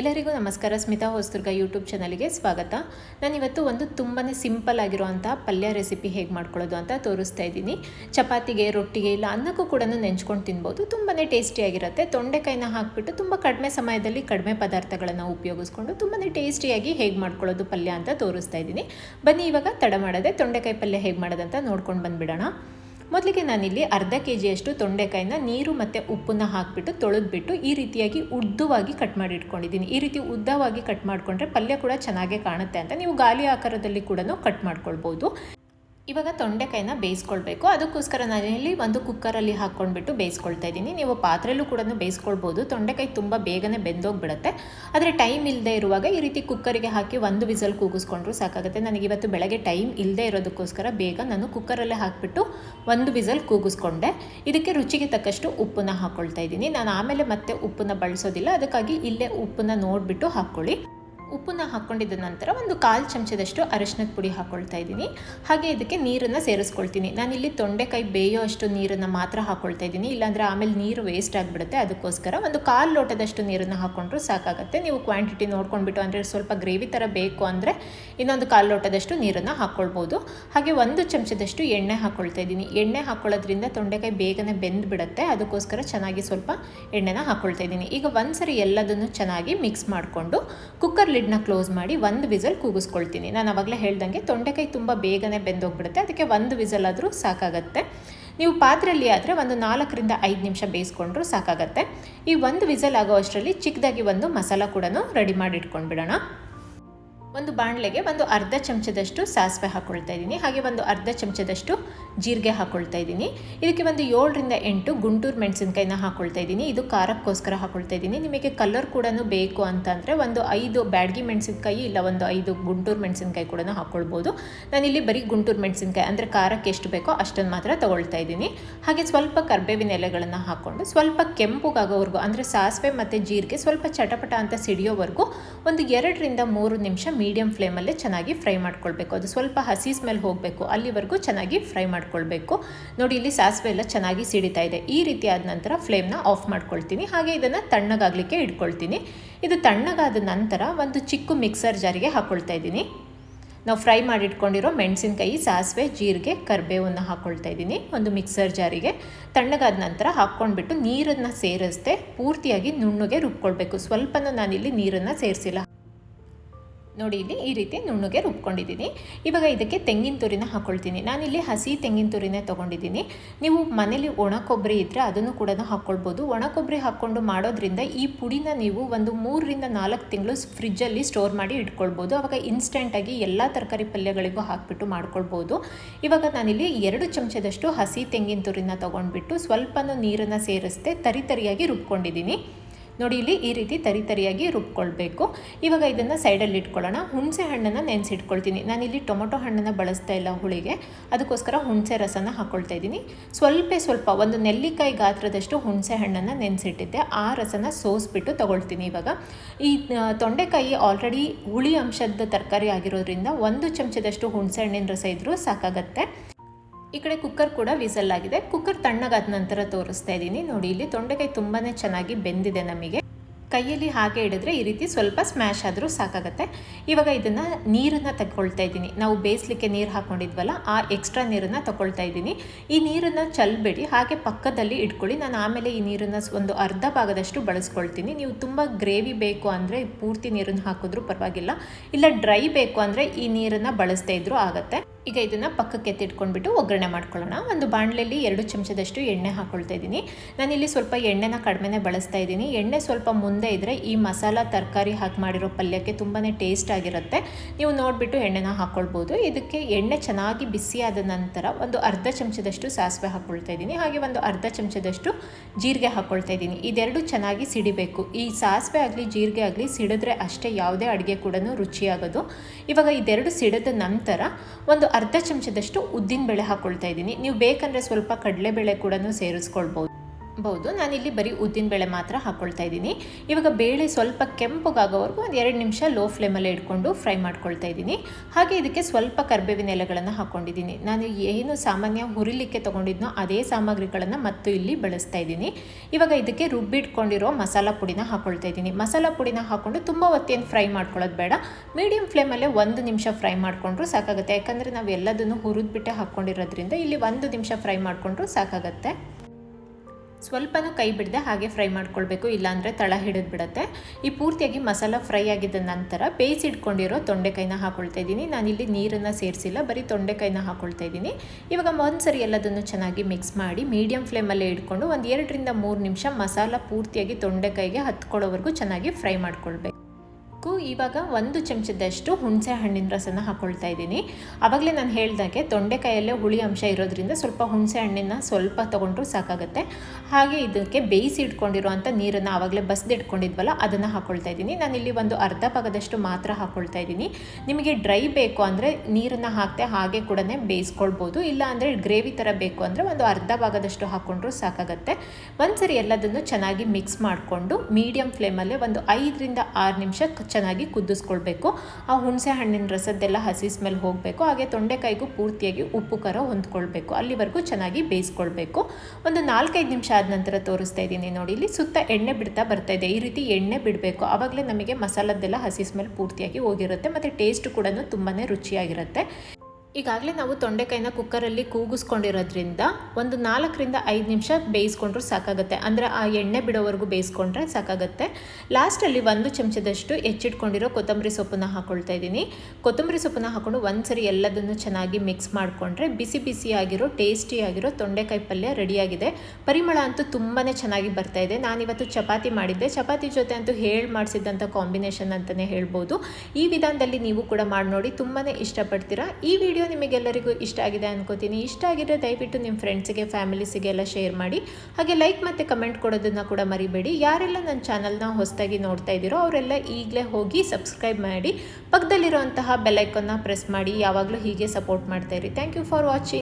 ಎಲ್ಲರಿಗೂ ನಮಸ್ಕಾರ. ಸ್ಮಿತಾ ಹೊಸದುರ್ಗ ಯೂಟ್ಯೂಬ್ ಚಾನಲ್ಗೆ ಸ್ವಾಗತ. ನಾನಿವತ್ತು ಒಂದು ತುಂಬಾ ಸಿಂಪಲ್ ಆಗಿರುವಂಥ ಪಲ್ಯ ರೆಸಿಪಿ ಹೇಗೆ ಮಾಡ್ಕೊಳ್ಳೋದು ಅಂತ ತೋರಿಸ್ತಾ ಇದ್ದೀನಿ. ಚಪಾತಿಗೆ, ರೊಟ್ಟಿಗೆ ಇಲ್ಲ, ಅನ್ನಕ್ಕೂ ಕೂಡ ನೆಂಚ್ಕೊಂಡು ತಿನ್ಬೋದು. ತುಂಬಾ ಟೇಸ್ಟಿಯಾಗಿರುತ್ತೆ ತೊಂಡೆಕಾಯಿನ ಹಾಕಿಬಿಟ್ಟು ತುಂಬ ಕಡಿಮೆ ಸಮಯದಲ್ಲಿ ಕಡಿಮೆ ಪದಾರ್ಥಗಳನ್ನು ಉಪಯೋಗಿಸ್ಕೊಂಡು ತುಂಬಾ ಟೇಸ್ಟಿಯಾಗಿ ಹೇಗೆ ಮಾಡ್ಕೊಳ್ಳೋದು ಪಲ್ಯ ಅಂತ ತೋರಿಸ್ತಾ ಇದ್ದೀನಿ. ಬನ್ನಿ ಇವಾಗ ತಡ ಮಾಡದೆ ತೊಂಡೆಕಾಯಿ ಪಲ್ಯ ಹೇಗೆ ಮಾಡೋದಂತ ನೋಡ್ಕೊಂಡು ಬಂದುಬಿಡೋಣ. ಮೊದಲಿಗೆ ನಾನಿಲ್ಲಿ ಅರ್ಧ ಕೆ ಜಿಯಷ್ಟು ತೊಂಡೆಕಾಯಿನ ನೀರು ಮತ್ತು ಉಪ್ಪನ್ನ ಹಾಕಿಬಿಟ್ಟು ತೊಳೆದ್ಬಿಟ್ಟು ಈ ರೀತಿಯಾಗಿ ಉದ್ದವಾಗಿ ಕಟ್ ಮಾಡಿ ಇಟ್ಕೊಂಡಿದ್ದೀನಿ ಈ ರೀತಿ ಉದ್ದವಾಗಿ ಕಟ್ ಮಾಡಿಕೊಂಡ್ರೆ ಪಲ್ಯ ಕೂಡ ಚೆನ್ನಾಗೇ ಕಾಣುತ್ತೆ ಅಂತ ನೀವು ಗಾಲಿ ಆಕಾರದಲ್ಲಿ ಕೂಡ ಕಟ್ ಮಾಡ್ಕೊಳ್ಬೋದು. ಇವಾಗ ತೊಂಡೆಕಾಯಿನ ಬೇಯಿಸ್ಕೊಳ್ಬೇಕು. ಅದಕ್ಕೋಸ್ಕರ ನಾನಿಲ್ಲಿ ಒಂದು ಕುಕ್ಕರಲ್ಲಿ ಹಾಕ್ಕೊಂಡ್ಬಿಟ್ಟು ಬೇಯಿಸ್ಕೊಳ್ತಾ ಇದ್ದೀನಿ. ನೀವು ಪಾತ್ರೆಯಲ್ಲೂ ಕೂಡ ಬೇಯಿಸ್ಕೊಳ್ಬೋದು. ತೊಂಡೆಕಾಯಿ ತುಂಬ ಬೇಗನೆ ಬೆಂದೋಗ್ಬಿಡುತ್ತೆ. ಆದರೆ ಟೈಮ್ ಇಲ್ಲದೆ ಇರುವಾಗ ಈ ರೀತಿ ಕುಕ್ಕರಿಗೆ ಹಾಕಿ ಒಂದು ವಿಸಲ್ ಕೂಗಿಸ್ಕೊಂಡ್ರು ಸಾಕಾಗುತ್ತೆ. ನನಗೆ ಇವತ್ತು ಬೆಳಗ್ಗೆ ಟೈಮ್ ಇಲ್ಲದೆ ಇರೋದಕ್ಕೋಸ್ಕರ ಬೇಗ ನಾನು ಕುಕ್ಕರಲ್ಲೇ ಹಾಕಿಬಿಟ್ಟು ಒಂದು ವಿಸಲ್ ಕೂಗಿಸ್ಕೊಂಡೆ. ಇದಕ್ಕೆ ರುಚಿಗೆ ತಕ್ಕಷ್ಟು ಉಪ್ಪನ್ನ ಹಾಕ್ಕೊಳ್ತಾ ಇದ್ದೀನಿ. ನಾನು ಆಮೇಲೆ ಮತ್ತೆ ಉಪ್ಪನ್ನ ಬಳಸೋದಿಲ್ಲ. ಅದಕ್ಕಾಗಿ ಇಲ್ಲೇ ಉಪ್ಪನ್ನ ನೋಡಿಬಿಟ್ಟು ಹಾಕ್ಕೊಳ್ಳಿ. ಉಪ್ಪನ್ನ ಹಾಕ್ಕೊಂಡಿದ್ದ ನಂತರ ಒಂದು ಕಾಲು ಚಮಚದಷ್ಟು ಅರಶಿನದ ಪುಡಿ ಹಾಕ್ಕೊಳ್ತಾ ಇದ್ದೀನಿ. ಹಾಗೆ ಇದಕ್ಕೆ ನೀರನ್ನು ಸೇರಿಸ್ಕೊಳ್ತೀನಿ. ನಾನಿಲ್ಲಿ ತೊಂಡೆಕಾಯಿ ಬೇಯೋ ಅಷ್ಟು ನೀರನ್ನು ಮಾತ್ರ ಹಾಕ್ಕೊಳ್ತಾ ಇದ್ದೀನಿ. ಇಲ್ಲಾಂದರೆ ಆಮೇಲೆ ನೀರು ವೇಸ್ಟ್ ಆಗಿಬಿಡುತ್ತೆ. ಅದಕ್ಕೋಸ್ಕರ ಒಂದು ಕಾಲು ಲೋಟದಷ್ಟು ನೀರನ್ನು ಹಾಕ್ಕೊಂಡ್ರು ಸಾಕಾಗುತ್ತೆ. ನೀವು ಕ್ವಾಂಟಿಟಿ ನೋಡ್ಕೊಂಡ್ಬಿಟ್ಟು ಅಂದರೆ ಸ್ವಲ್ಪ ಗ್ರೇವಿ ಥರ ಬೇಕು ಅಂದರೆ ಇನ್ನೊಂದು ಕಾಲು ಲೋಟದಷ್ಟು ನೀರನ್ನು ಹಾಕ್ಕೊಳ್ಬೋದು ಹಾಗೆ ಒಂದು ಚಮಚದಷ್ಟು ಎಣ್ಣೆ ಹಾಕ್ಕೊಳ್ತಾ ಇದ್ದೀನಿ. ಎಣ್ಣೆ ಹಾಕ್ಕೊಳ್ಳೋದ್ರಿಂದ ತೊಂಡೆಕಾಯಿ ಬೇಗನೆ ಬೆಂದುಬಿಡುತ್ತೆ. ಅದಕ್ಕೋಸ್ಕರ ಚೆನ್ನಾಗಿ ಸ್ವಲ್ಪ ಎಣ್ಣೆನ ಹಾಕ್ಕೊಳ್ತಾ ಇದ್ದೀನಿ. ಈಗ ಒಂದ್ಸರಿ ಎಲ್ಲದನ್ನು ಚೆನ್ನಾಗಿ ಮಿಕ್ಸ್ ಮಾಡಿಕೊಂಡು ಕುಕ್ಕರ್ ಲಿಡ್ನ ಕ್ಲೋಸ್ ಮಾಡಿ ಒಂದು ವಿಸಲ್ ಕೂಗಿಸ್ಕೊಳ್ತೀನಿ. ನಾನು ಅವಾಗಲೇ ಹೇಳ್ದಂಗೆ ತೊಂಡೆಕಾಯಿ ತುಂಬ ಬೇಗನೆ ಬೆಂದೋಗ್ಬಿಡುತ್ತೆ. ಅದಕ್ಕೆ ಒಂದು ವಿಸಲ್ ಆದರೂ ಸಾಕಾಗತ್ತೆ. ನೀವು ಪಾತ್ರೆಯಲ್ಲಿ ಆದರೆ ಒಂದು ನಾಲ್ಕರಿಂದ ಐದು ನಿಮಿಷ ಬೇಯಿಸ್ಕೊಂಡ್ರೂ ಸಾಕಾಗತ್ತೆ. ಈ ಒಂದು ವಿಸಲ್ ಆಗೋ ಅಷ್ಟರಲ್ಲಿ ಚಿಕ್ಕದಾಗಿ ಒಂದು ಮಸಾಲ ಕೂಡ ರೆಡಿ ಮಾಡಿ ಇಟ್ಕೊಂಡ್ಬಿಡೋಣ. ಒಂದು ಬಾಣಲೆಗೆ ಒಂದು ಅರ್ಧ ಚಮಚದಷ್ಟು ಸಾಸಿವೆ ಹಾಕ್ಕೊಳ್ತಾ ಇದ್ದೀನಿ. ಹಾಗೆ ಒಂದು ಅರ್ಧ ಚಮಚದಷ್ಟು ಜೀರಿಗೆ ಹಾಕ್ಕೊಳ್ತಾ ಇದ್ದೀನಿ. ಇದಕ್ಕೆ ಒಂದು ಏಳರಿಂದ ಎಂಟು ಗುಂಟೂರು ಮೆಣಸಿನ್ಕಾಯಿನ ಹಾಕ್ಕೊಳ್ತಾ ಇದ್ದೀನಿ. ಇದು ಖಾರಕ್ಕೋಸ್ಕರ ಹಾಕ್ಕೊಳ್ತಾ ಇದ್ದೀನಿ. ನಿಮಗೆ ಕಲರ್ ಕೂಡ ಬೇಕು ಅಂತಂದರೆ ಒಂದು ಐದು ಬ್ಯಾಡ್ಗಿ ಮೆಣಸಿನ್ಕಾಯಿ ಇಲ್ಲ ಒಂದು ಐದು ಗುಂಟೂರು ಮೆಣಸಿನ್ಕಾಯಿ ಕೂಡ ಹಾಕ್ಕೊಳ್ಬೋದು ನಾನಿಲ್ಲಿ ಬರೀ ಗುಂಟೂರು ಮೆಣಸಿನ್ಕಾಯಿ ಅಂದರೆ ಖಾರಕ್ಕೆ ಎಷ್ಟು ಬೇಕೋ ಅಷ್ಟನ್ನು ಮಾತ್ರ ತೊಗೊಳ್ತಾ ಇದ್ದೀನಿ. ಹಾಗೆ ಸ್ವಲ್ಪ ಕರ್ಬೇವಿನ ಎಲೆಗಳನ್ನು ಹಾಕ್ಕೊಂಡು ಸ್ವಲ್ಪ ಕೆಂಪುಗಾಗೋವರೆಗೂ ಅಂದರೆ ಸಾಸಿವೆ ಮತ್ತು ಜೀರಿಗೆ ಸ್ವಲ್ಪ ಚಟಪಟ ಅಂತ ಸಿಡಿಯೋವರೆಗೂ ಒಂದು ಎರಡರಿಂದ ಮೂರು ನಿಮಿಷ ಮೀಡಿಯಂ ಫ್ಲೇಮಲ್ಲೇ ಚೆನ್ನಾಗಿ ಫ್ರೈ ಮಾಡ್ಕೊಳ್ಬೇಕು. ಅದು ಸ್ವಲ್ಪ ಹಸಿ ಸ್ಮೆಲ್ ಹೋಗಬೇಕು. ಅಲ್ಲಿವರೆಗೂ ಚೆನ್ನಾಗಿ ಫ್ರೈ ಮಾಡ್ಕೊಳ್ಬೇಕು. ನೋಡಿ, ಇಲ್ಲಿ ಸಾಸಿವೆ ಎಲ್ಲ ಚೆನ್ನಾಗಿ ಸಿಡಿತಾ ಇದೆ. ಈ ರೀತಿ ಆದ ನಂತರ ಫ್ಲೇಮ್ನ ಆಫ್ ಮಾಡ್ಕೊಳ್ತೀನಿ. ಹಾಗೆ ಇದನ್ನು ತಣ್ಣಗಾಗಲಿಕ್ಕೆ ಇಟ್ಕೊಳ್ತೀನಿ. ಇದು ತಣ್ಣಗಾದ ನಂತರ ಒಂದು ಚಿಕ್ಕ ಮಿಕ್ಸರ್ ಜಾರಿಗೆ ಹಾಕ್ಕೊಳ್ತಾ ಇದ್ದೀನಿ. ನಾವು ಫ್ರೈ ಮಾಡಿಟ್ಕೊಂಡಿರೋ ಮೆಣಸಿನ್ಕಾಯಿ, ಸಾಸಿವೆ, ಜೀರಿಗೆ, ಕರಿಬೇವನ್ನು ಹಾಕ್ಕೊಳ್ತಾ ಇದ್ದೀನಿ ಒಂದು ಮಿಕ್ಸರ್ ಜಾರಿಗೆ. ತಣ್ಣಗಾದ ನಂತರ ಹಾಕ್ಕೊಂಡ್ಬಿಟ್ಟು ನೀರನ್ನು ಸೇರಿಸ್ದೆ ಪೂರ್ತಿಯಾಗಿ ನುಣ್ಣಗೆ ರುಬ್ಕೊಳ್ಬೇಕು. ಸ್ವಲ್ಪನೂ ನಾನಿಲ್ಲಿ ನೀರನ್ನು ಸೇರಿಸಿಲ್ಲ. ನೋಡಿ, ಇಲ್ಲಿ ಈ ರೀತಿ ನುಣ್ಣಗೆ ರುಬ್ಕೊಂಡಿದ್ದೀನಿ. ಇವಾಗ ಇದಕ್ಕೆ ತೆಂಗಿನ ತುರಿನ ಹಾಕ್ಕೊಳ್ತೀನಿ ನಾನಿಲ್ಲಿ ಹಸಿ ತೆಂಗಿನ ತುರಿನೇ ತೊಗೊಂಡಿದ್ದೀನಿ. ನೀವು ಮನೇಲಿ ಒಣ ಕೊಬ್ಬರಿ ಇದ್ದರೆ ಅದನ್ನು ಕೂಡ ಹಾಕ್ಕೊಳ್ಬೋದು ಒಣ ಕೊಬ್ಬರಿ ಹಾಕ್ಕೊಂಡು ಮಾಡೋದ್ರಿಂದ ಈ ಪುಡಿನ ನೀವು ಒಂದು ಮೂರರಿಂದ ನಾಲ್ಕು ತಿಂಗಳು ಫ್ರಿಜ್ಜಲ್ಲಿ ಸ್ಟೋರ್ ಮಾಡಿ ಇಟ್ಕೊಳ್ಬೋದು. ಆವಾಗ ಇನ್ಸ್ಟೆಂಟಾಗಿ ಎಲ್ಲ ತರಕಾರಿ ಪಲ್ಯಗಳಿಗೂ ಹಾಕಿಬಿಟ್ಟು ಮಾಡ್ಕೊಳ್ಬೋದು. ಇವಾಗ ನಾನಿಲ್ಲಿ ಎರಡು ಚಮಚದಷ್ಟು ಹಸಿ ತೆಂಗಿನ ತುರಿನ ತೊಗೊಂಡ್ಬಿಟ್ಟು ಸ್ವಲ್ಪನೂ ನೀರನ್ನು ಸೇರಿಸ್ದೆ ತರಿತರಿಯಾಗಿ ರುಬ್ಕೊಂಡಿದ್ದೀನಿ. ನೋಡಿ, ಇಲ್ಲಿ ಈ ರೀತಿ ತರಿ ತರಿಯಾಗಿ ರುಬ್ಕೊಳ್ಬೇಕು. ಇವಾಗ ಇದನ್ನು ಸೈಡಲ್ಲಿ ಇಟ್ಕೊಳ್ಳೋಣ. ಹುಣಸೆ ಹಣ್ಣನ್ನು ನೆನೆಸಿಟ್ಕೊಳ್ತೀನಿ. ಇಲ್ಲಿ ಟೊಮೊಟೊ ಹಣ್ಣನ್ನು ಬಳಸ್ತಾ ಇಲ್ಲ ಹುಳಿಗೆ. ಅದಕ್ಕೋಸ್ಕರ ಹುಣಸೆ ರಸನ ಹಾಕ್ಕೊಳ್ತಾ ಇದ್ದೀನಿ. ಸ್ವಲ್ಪ ಸ್ವಲ್ಪ ಒಂದು ನೆಲ್ಲಿಕಾಯಿ ಗಾತ್ರದಷ್ಟು ಹುಣಸೆ ಹಣ್ಣನ್ನು ನೆನೆಸಿಟ್ಟಿದ್ದೆ. ಆ ರಸನ ಸೋಸ್ಬಿಟ್ಟು ತೊಗೊಳ್ತೀನಿ ಇವಾಗ. ಈ ತೊಂಡೆಕಾಯಿ ಆಲ್ರೆಡಿ ಹುಳಿ ಅಂಶದ ತರಕಾರಿ ಆಗಿರೋದ್ರಿಂದ ಒಂದು ಚಮಚದಷ್ಟು ಹುಣಸೆ ಹಣ್ಣಿನ ರಸ ಇದ್ದರೂ ಸಾಕಾಗತ್ತೆ. ಈ ಕಡೆ ಕುಕ್ಕರ್ ಕೂಡ ವಿಸಲ್ ಆಗಿದೆ ಕುಕ್ಕರ್ ತಣ್ಣಗಾದ ನಂತರ ತೋರಿಸ್ತಾ ಇದ್ದೀನಿ. ನೋಡಿ, ಇಲ್ಲಿ ತೊಂಡೆಕಾಯಿ ತುಂಬಾ ಚೆನ್ನಾಗಿ ಬೆಂದಿದೆ ನಮಗೆ. ಕೈಯಲ್ಲಿ ಹಾಗೆ ಹಿಡಿದ್ರೆ ಈ ರೀತಿ ಸ್ವಲ್ಪ ಸ್ಮ್ಯಾಶ್ ಆದರೂ ಸಾಕಾಗುತ್ತೆ. ಇವಾಗ ಇದನ್ನು ನೀರನ್ನು ತಗೊಳ್ತಾ ಇದ್ದೀನಿ. ನಾವು ಬೇಯಿಸ್ಲಿಕ್ಕೆ ನೀರು ಹಾಕ್ಕೊಂಡಿದ್ವಲ್ಲ ಆ ಎಕ್ಸ್ಟ್ರಾ ನೀರನ್ನು ತಗೊಳ್ತಾ ಇದ್ದೀನಿ. ಈ ನೀರನ್ನು ಚಲ್ಬೇಡಿ, ಹಾಗೆ ಪಕ್ಕದಲ್ಲಿ ಇಟ್ಕೊಳ್ಳಿ. ನಾನು ಆಮೇಲೆ ಈ ನೀರನ್ನು ಒಂದು ಅರ್ಧ ಭಾಗದಷ್ಟು ಬಳಸ್ಕೊಳ್ತೀನಿ. ನೀವು ತುಂಬ ಗ್ರೇವಿ ಬೇಕು ಅಂದರೆ ಪೂರ್ತಿ ನೀರನ್ನು ಹಾಕಿದ್ರೂ ಪರವಾಗಿಲ್ಲ. ಇಲ್ಲ ಡ್ರೈ ಬೇಕು ಅಂದರೆ ಈ ನೀರನ್ನು ಬಳಸ್ತಾ ಇದ್ರೂ ಆಗುತ್ತೆ. ಈಗ ಇದನ್ನು ಪಕ್ಕಕ್ಕೆ ಎತ್ತಿಟ್ಕೊಂಡ್ಬಿಟ್ಟು ಒಗ್ಗರಣೆ ಮಾಡ್ಕೊಳ್ಳೋಣ. ಒಂದು ಬಾಣಲೆಯಲ್ಲಿ ಎರಡು ಚಮಚದಷ್ಟು ಎಣ್ಣೆ ಹಾಕ್ಕೊಳ್ತಾ ಇದ್ದೀನಿ. ನಾನಿಲ್ಲಿ ಸ್ವಲ್ಪ ಎಣ್ಣೆನ ಕಡಿಮೆನೇ ಬಳಸ್ತಾ ಇದ್ದೀನಿ. ಎಣ್ಣೆ ಸ್ವಲ್ಪ ಮುಂದೆ ಇದ್ದರೆ ಈ ಮಸಾಲ ತರಕಾರಿ ಹಾಕಿ ಮಾಡಿರೋ ಪಲ್ಯಕ್ಕೆ ತುಂಬಾ ಟೇಸ್ಟ್ ಆಗಿರುತ್ತೆ. ನೀವು ನೋಡಿಬಿಟ್ಟು ಎಣ್ಣೆನ ಹಾಕ್ಕೊಳ್ಬೋದು ಇದಕ್ಕೆ ಎಣ್ಣೆ ಚೆನ್ನಾಗಿ ಬಿಸಿಯಾದ ನಂತರ ಒಂದು ಅರ್ಧ ಚಮಚದಷ್ಟು ಸಾಸಿವೆ ಹಾಕ್ಕೊಳ್ತಾ ಇದ್ದೀನಿ. ಹಾಗೆ ಒಂದು ಅರ್ಧ ಚಮಚದಷ್ಟು ಜೀರಿಗೆ ಹಾಕ್ಕೊಳ್ತಾ ಇದ್ದೀನಿ. ಇದೆರಡು ಚೆನ್ನಾಗಿ ಸಿಡಿಬೇಕು. ಈ ಸಾಸಿವೆ ಆಗಲಿ, ಜೀರಿಗೆ ಆಗಲಿ ಸಿಡಿದ್ರೆ ಅಷ್ಟೇ ಯಾವುದೇ ಅಡುಗೆ ಕೂಡ ರುಚಿಯಾಗೋದು. ಇವಾಗ ಇದೆರಡು ಸಿಡಿದ ನಂತರ ಒಂದು ಅರ್ಧ ಚಮಚದಷ್ಟು ಉದ್ದಿನಬೇಳೆ ಹಾಕ್ಕೊಳ್ತಾ ಇದ್ದೀನಿ. ನೀವು ಬೇಕಂದರೆ ಸ್ವಲ್ಪ ಕಡಲೆಬೇಳೆ ಕೂಡ ಸೇರಿಸ್ಕೊಳ್ಬೋದು. ಬಹುದು ನಾನಿಲ್ಲಿ ಬರೀ ಉದ್ದಿನಬೇಳೆ ಮಾತ್ರ ಹಾಕ್ಕೊಳ್ತಾ ಇದ್ದೀನಿ. ಇವಾಗ ಬೇಳೆ ಸ್ವಲ್ಪ ಕೆಂಪಗಾಗೋವರೆಗೂ ಒಂದು ಎರಡು ನಿಮಿಷ ಲೋ ಫ್ಲೇಮಲ್ಲೇ ಇಟ್ಕೊಂಡು ಫ್ರೈ ಮಾಡ್ಕೊಳ್ತಾ ಇದ್ದೀನಿ. ಹಾಗೆ ಇದಕ್ಕೆ ಸ್ವಲ್ಪ ಕರ್ಬೇವಿನ ಎಲೆಗಳನ್ನು ಹಾಕ್ಕೊಂಡಿದ್ದೀನಿ ನಾನು ಏನು ಸಾಮಾನ್ಯ ಹುರಿಲಿಕ್ಕೆ ತೊಗೊಂಡಿದ್ನೋ ಅದೇ ಸಾಮಗ್ರಿಗಳನ್ನು ಮತ್ತು ಇಲ್ಲಿ ಬಳಸ್ತಾ ಇದ್ದೀನಿ. ಇವಾಗ ಇದಕ್ಕೆ ರುಬ್ಬಿಟ್ಕೊಂಡಿರೋ ಮಸಾಲ ಪುಡಿನ ಹಾಕ್ಕೊಳ್ತಾ ಇದ್ದೀನಿ. ಮಸಾಲ ಪುಡಿನ ಹಾಕ್ಕೊಂಡು ತುಂಬ ಹೊತ್ತೇನು ಫ್ರೈ ಮಾಡ್ಕೊಳ್ಳೋದು ಬೇಡ. ಮೀಡಿಯಂ ಫ್ಲೇಮಲ್ಲೇ ಒಂದು ನಿಮಿಷ ಫ್ರೈ ಮಾಡಿಕೊಂಡ್ರು ಸಾಕಾಗುತ್ತೆ. ಯಾಕಂದರೆ ನಾವು ಎಲ್ಲದನ್ನು ಹುರಿದ್ಬಿಟ್ಟೆ ಹಾಕ್ಕೊಂಡಿರೋದ್ರಿಂದ ಇಲ್ಲಿ ಒಂದು ನಿಮಿಷ ಫ್ರೈ ಮಾಡಿಕೊಂಡ್ರು ಸಾಕಾಗುತ್ತೆ. ಸ್ವಲ್ಪನೂ ಕೈ ಬಿಡದೆ ಹಾಗೆ ಫ್ರೈ ಮಾಡ್ಕೊಳ್ಬೇಕು, ಇಲ್ಲಾಂದರೆ ತಳ ಹಿಡಿದು ಬಿಡುತ್ತೆ. ಈ ಪೂರ್ತಿಯಾಗಿ ಮಸಾಲ ಫ್ರೈ ಆಗಿದ್ದ ನಂತರ ಬೇಯಿಸಿಟ್ಕೊಂಡಿರೋ ತೊಂಡೆಕಾಯಿನ ಹಾಕೊಳ್ತಾ ಇದ್ದೀನಿ. ನಾನಿಲ್ಲಿ ನೀರನ್ನು ಸೇರಿಸಿಲ್ಲ, ಬರೀ ತೊಂಡೆಕಾಯಿನ ಹಾಕೊಳ್ತಾ ಇದ್ದೀನಿ. ಇವಾಗ ಒಂದ್ಸರಿ ಎಲ್ಲದನ್ನು ಚೆನ್ನಾಗಿ ಮಿಕ್ಸ್ ಮಾಡಿ ಮೀಡಿಯಂ ಫ್ಲೇಮಲ್ಲೇ ಇಟ್ಕೊಂಡು ಒಂದು ಎರಡರಿಂದ ಮೂರು ನಿಮಿಷ ಮಸಾಲ ಪೂರ್ತಿಯಾಗಿ ತೊಂಡೆಕಾಯಿಗೆ ಹತ್ಕೊಳ್ಳೋವರೆಗೂ ಚೆನ್ನಾಗಿ ಫ್ರೈ ಮಾಡ್ಕೊಳ್ಬೇಕು. ಇವಾಗ ಒಂದು ಚಮಚದಷ್ಟು ಹುಣಸೆ ಹಣ್ಣಿನ ರಸನ ಹಾಕ್ಕೊಳ್ತಾ ಇದ್ದೀನಿ. ಆವಾಗಲೇ ನಾನು ಹೇಳ್ದಾಗೆ ತೊಂಡೆಕಾಯಲ್ಲೇ ಹುಳಿ ಅಂಶ ಇರೋದ್ರಿಂದ ಸ್ವಲ್ಪ ಹುಣಸೆ ಹಣ್ಣಿನ ಸ್ವಲ್ಪ ತೊಗೊಂಡ್ರೂ ಸಾಕಾಗುತ್ತೆ. ಹಾಗೆ ಇದಕ್ಕೆ ಬೇಯಿಸಿ ಇಟ್ಕೊಂಡಿರುವಂಥ ನೀರನ್ನು ಆವಾಗಲೇ ಬಸ್ದಿಟ್ಕೊಂಡಿದ್ವಲ್ಲ, ಅದನ್ನು ಹಾಕ್ಕೊಳ್ತಾ ಇದ್ದೀನಿ. ಇಲ್ಲಿ ಒಂದು ಅರ್ಧ ಭಾಗದಷ್ಟು ಮಾತ್ರ ಹಾಕ್ಕೊಳ್ತಾ ಇದ್ದೀನಿ. ನಿಮಗೆ ಡ್ರೈ ಬೇಕು ಅಂದರೆ ನೀರನ್ನು ಹಾಕ್ತೆ ಹಾಗೆ ಕೂಡ ಬೇಯಿಸ್ಕೊಳ್ಬೋದು. ಇಲ್ಲ ಅಂದರೆ ಗ್ರೇವಿ ಥರ ಬೇಕು ಅಂದರೆ ಒಂದು ಅರ್ಧ ಭಾಗದಷ್ಟು ಹಾಕ್ಕೊಂಡ್ರೂ ಸಾಕಾಗುತ್ತೆ. ಒಂದ್ಸರಿ ಎಲ್ಲದನ್ನು ಚೆನ್ನಾಗಿ ಮಿಕ್ಸ್ ಮಾಡಿಕೊಂಡು ಮೀಡಿಯಂ ಫ್ಲೇಮಲ್ಲೇ ಒಂದು ಐದರಿಂದ ಆರು ನಿಮಿಷ ಚೆನ್ನಾಗಿ ಕುದಿಸ್ಕೊಳ್ಬೇಕು. ಆ ಹುಣಸೆ ಹಣ್ಣಿನ ರಸದ್ದೆಲ್ಲ ಹಸಿ ಸ್ಮೆಲ್ ಹೋಗಬೇಕು. ಹಾಗೆ ತೊಂಡೆಕಾಯಿಗೂ ಪೂರ್ತಿಯಾಗಿ ಉಪ್ಪು, ಖಾರ ಹೊಂದ್ಕೊಳ್ಬೇಕು. ಅಲ್ಲಿವರೆಗೂ ಚೆನ್ನಾಗಿ ಬೇಯಿಸ್ಕೊಳ್ಬೇಕು. ಒಂದು ನಾಲ್ಕೈದು ನಿಮಿಷ ಆದ ನಂತರ ತೋರಿಸ್ತಾ ಇದ್ದೀನಿ ನೋಡಿ, ಇಲ್ಲಿ ಸುತ್ತ ಎಣ್ಣೆ ಬಿಡ್ತಾ ಬರ್ತಾ ಇದೆ. ಈ ರೀತಿ ಎಣ್ಣೆ ಬಿಡಬೇಕು. ಆವಾಗಲೇ ನಮಗೆ ಮಸಾಲದ್ದೆಲ್ಲ ಹಸಿ ಸ್ಮೆಲ್ ಪೂರ್ತಿಯಾಗಿ ಹೋಗಿರುತ್ತೆ. ಮತ್ತು ಟೇಸ್ಟ್ ಕೂಡ ತುಂಬಾ ರುಚಿಯಾಗಿರುತ್ತೆ. ಈಗಾಗಲೇ ನಾವು ತೊಂಡೆಕಾಯಿನ ಕುಕ್ಕರಲ್ಲಿ ಕೂಗಿಸ್ಕೊಂಡಿರೋದ್ರಿಂದ ಒಂದು ನಾಲ್ಕರಿಂದ ಐದು ನಿಮಿಷ ಬೇಯಿಸ್ಕೊಂಡ್ರೂ ಸಾಕಾಗುತ್ತೆ. ಅಂದರೆ ಆ ಎಣ್ಣೆ ಬಿಡೋವರೆಗೂ ಬೇಯಿಸ್ಕೊಂಡ್ರೆ ಸಾಕಾಗುತ್ತೆ. ಲಾಸ್ಟಲ್ಲಿ ಒಂದು ಚಮಚದಷ್ಟು ಹೆಚ್ಚಿಟ್ಕೊಂಡಿರೋ ಕೊತ್ತಂಬರಿ ಸೊಪ್ಪನ್ನು ಹಾಕ್ಕೊಳ್ತಾ ಇದ್ದೀನಿ. ಕೊತ್ತಂಬರಿ ಸೊಪ್ಪನ್ನ ಹಾಕ್ಕೊಂಡು ಒಂದ್ಸರಿ ಎಲ್ಲದನ್ನು ಚೆನ್ನಾಗಿ ಮಿಕ್ಸ್ ಮಾಡಿಕೊಂಡ್ರೆ ಬಿಸಿ ಬಿಸಿಯಾಗಿರೋ, ಟೇಸ್ಟಿಯಾಗಿರೋ ತೊಂಡೆಕಾಯಿ ಪಲ್ಯ ರೆಡಿಯಾಗಿದೆ. ಪರಿಮಳ ಅಂತೂ ತುಂಬಾ ಚೆನ್ನಾಗಿ ಬರ್ತಾ ಇದೆ. ನಾನಿವತ್ತು ಚಪಾತಿ ಮಾಡಿದ್ದೆ. ಚಪಾತಿ ಜೊತೆ ಅಂತೂ ಹೇಳಿ ಮಾಡಿಸಿದ್ದಂಥ ಕಾಂಬಿನೇಷನ್ ಅಂತಲೇ ಹೇಳ್ಬೋದು. ಈ ವಿಧಾನದಲ್ಲಿ ನೀವು ಕೂಡ ಮಾಡಿ ನೋಡಿ ತುಂಬಾ ಇಷ್ಟಪಡ್ತೀರಾ. ಈ ವಿಡಿಯೋ ನಿಮಗೆಲ್ಲರಿಗೂ ಇಷ್ಟ ಆಗಿದೆ ಅನ್ಕೋತೀನಿ. ಇಷ್ಟ ಆಗಿದ್ರೆ ದಯವಿಟ್ಟು ನಿಮ್ಮ ಫ್ರೆಂಡ್ಸಿಗೆ ಫ್ಯಾಮಿಲೀಸಿಗೆ ಎಲ್ಲ ಶೇರ್ ಮಾಡಿ. ಹಾಗೆ ಲೈಕ್ ಮತ್ತು ಕಮೆಂಟ್ ಕೊಡೋದನ್ನು ಕೂಡ ಮರಿಬೇಡಿ. ಯಾರೆಲ್ಲ ನನ್ನ ಚಾನಲ್ನ ಹೊಸದಾಗಿ ನೋಡ್ತಾ ಇದ್ದೀರೋ ಅವರೆಲ್ಲ ಈಗಲೇ ಹೋಗಿ ಸಬ್ಸ್ಕ್ರೈಬ್ ಮಾಡಿ. ಪಕ್ಕದಲ್ಲಿರುವಂತಹ ಬೆಲೈಕನ್ನ ಪ್ರೆಸ್ ಮಾಡಿ. ಯಾವಾಗಲೂ ಹೀಗೆ ಸಪೋರ್ಟ್ ಮಾಡ್ತಾಯಿರಿ ಥ್ಯಾಂಕ್ ಯು ಫಾರ್ ವಾಚಿಂಗ್